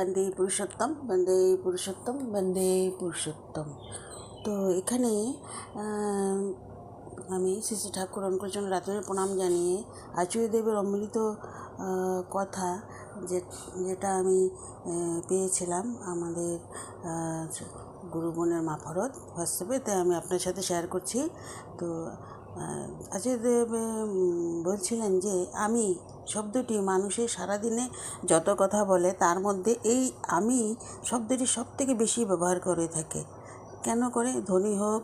বন্দে পুরুষোত্তম বন্দে পুরুষোত্তম বন্দে পুরুষোত্তম। তো এখানে আমি শ্রী ঠাকুর অনুকূলচন্দ্র রাতুরের প্রণাম জানিয়ে আচুর্যদেবের অমৃত কথা যে যেটা আমি পেয়েছিলাম আমাদের আহ, গুরু বোনের মাফরত হোয়াটসঅ্যাপে তাই আমি আপনার সাথে শেয়ার করছি। তো আচার্যদেব বলছিলেন যে আমি শব্দটি মানুষের সারাদিনে যত কথা বলে তার মধ্যে এই আমি শব্দটি সব থেকে বেশি ব্যবহার করে থাকে। কেন করে? ধনী হোক,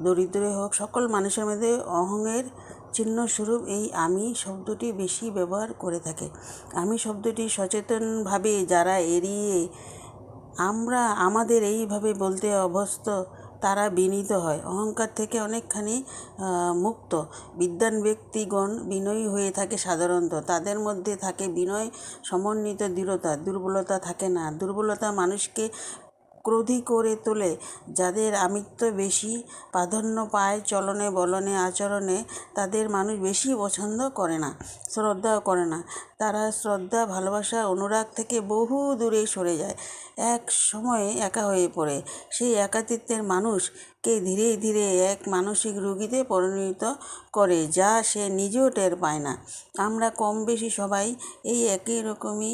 দরিদ্র হোক, সকল মানুষের মধ্যে অহংয়ের চিহ্নস্বরূপ এই আমি শব্দটি বেশি ব্যবহার করে থাকে। আমি শব্দটি সচেতনভাবে যারা এড়িয়ে আমরা, আমাদের এইভাবে বলতে অভ্যস্ত তারা বিনীত হয়। অহংকার থেকে অনেকখানি মুক্ত। বিদ্যান ব্যক্তিগণ বিনয়ী হয়ে থাকে সাধারণত। তাদের মধ্যে থাকে বিনয়, সমন্বিত দৃঢ়তা। দুর্বলতা থাকে না। দুর্বলতা মানুষকে ক্রোধী করে তোলে, যাদের আমিত্ব বেশি প্রাধান্য পায় চলনে, বলনে, আচরণে, তাদের মানুষ বেশি পছন্দ করে না, শ্রদ্ধাও করে না। তারা শ্রদ্ধা, ভালোবাসা, অনুরাগ থেকে বহু দূরে সরে যায়। এক সময়ে একা হয়ে পড়ে। সেই একাতিত্বের মানুষকে ধীরে ধীরে এক মানসিক রুগীতে পরিণত করে, যা সে নিজেও টের পায় না। আমরা কম বেশি সবাই এই একই রকমই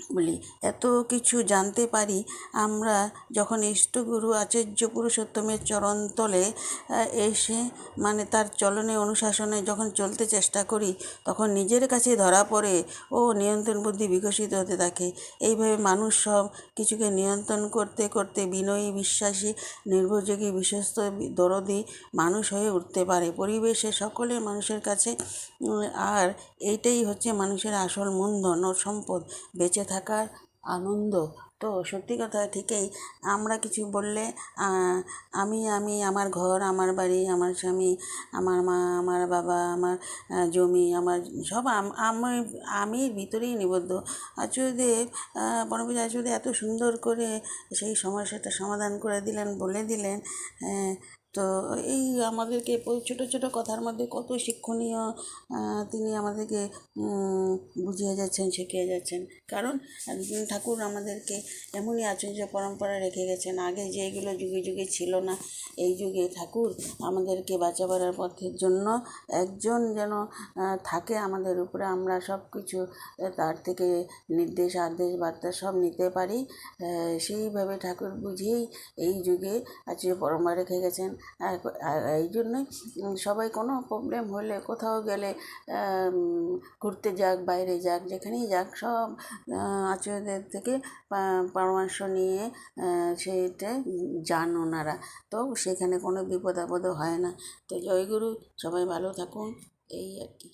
বলি, এত কিছু জানতে পারি, আমরা যখন ইষ্টগুরু আচার্য পুরুষোত্তমের চরণতলে এসে মানে তার চলনে অনুশাসনে যখন চলতে চেষ্টা করি, তখন নিজের কাছে ধরা পড়ে ও নিয়ন্ত্রণ বুদ্ধি বিকশিত হতে থাকে। এইভাবে মানুষ সব কিছুকে নিয়ন্ত্রণ করতে করতে বিনয়ী, বিশ্বাসী, নির্ভরযোগী, বিশ্বস্ত, দরদি মানুষ হয়ে উঠতে পারে। পরিবেশে সকলের মানুষের কাছে আর এইটাই হচ্ছে মানুষের আসল মূলধন ও সম্পদ। বেঁচে থাকার আনন্দ। তো সত্যি কথা ঠিকই আমরা কিছু বললে আমি আমি আমার ঘর আমার বাড়ি আমার স্বামী আমার মা আমার বাবা আমার জমি আমার সব আমি আমি ভিতরেই নিবদ্ধ। আচুর্যদেব পরমপিতা আচুর্যদেব এত সুন্দর করে সেই সমস্যাটা সমাধান করে দিলেন বলে দিলেন আহ, তো এই আমাদেরকে ছোটো ছোটো কথার মধ্যে কত শিক্ষণীয় তিনি আমাদেরকে বুঝিয়ে যাচ্ছেন, শিখিয়ে যাচ্ছেন। কারণ ঠাকুর আমাদেরকে এমনই আচার্য পরম্পরা রেখে গেছেন, আগে যেগুলো যুগে যুগে ছিল না, এই যুগে ঠাকুর আমাদেরকে বাঁচাবার পথের জন্য একজন যেন থাকে আমাদের উপরে, আমরা সব কিছু তার থেকে নির্দেশ, আদেশ, বার্তা সব নিতে পারি। সেইভাবে ঠাকুর বুঝিয়েই এই যুগে আজকে পরম্পরা রেখে গেছেন। আর এই জন্যই সবাই কোনো প্রবলেম হলে কোথাও গেলে ঘুরতে যাক, বাইরে যাক, যেখানেই যাক, সব আচার্যদের থেকে পরামর্শ নিয়ে সেটা যান ওনারা। তো সেখানে কোনো বিপদ আপদও হয় না। তো জয়গুরু সবাই ভালো থাকুন, এই আর কি।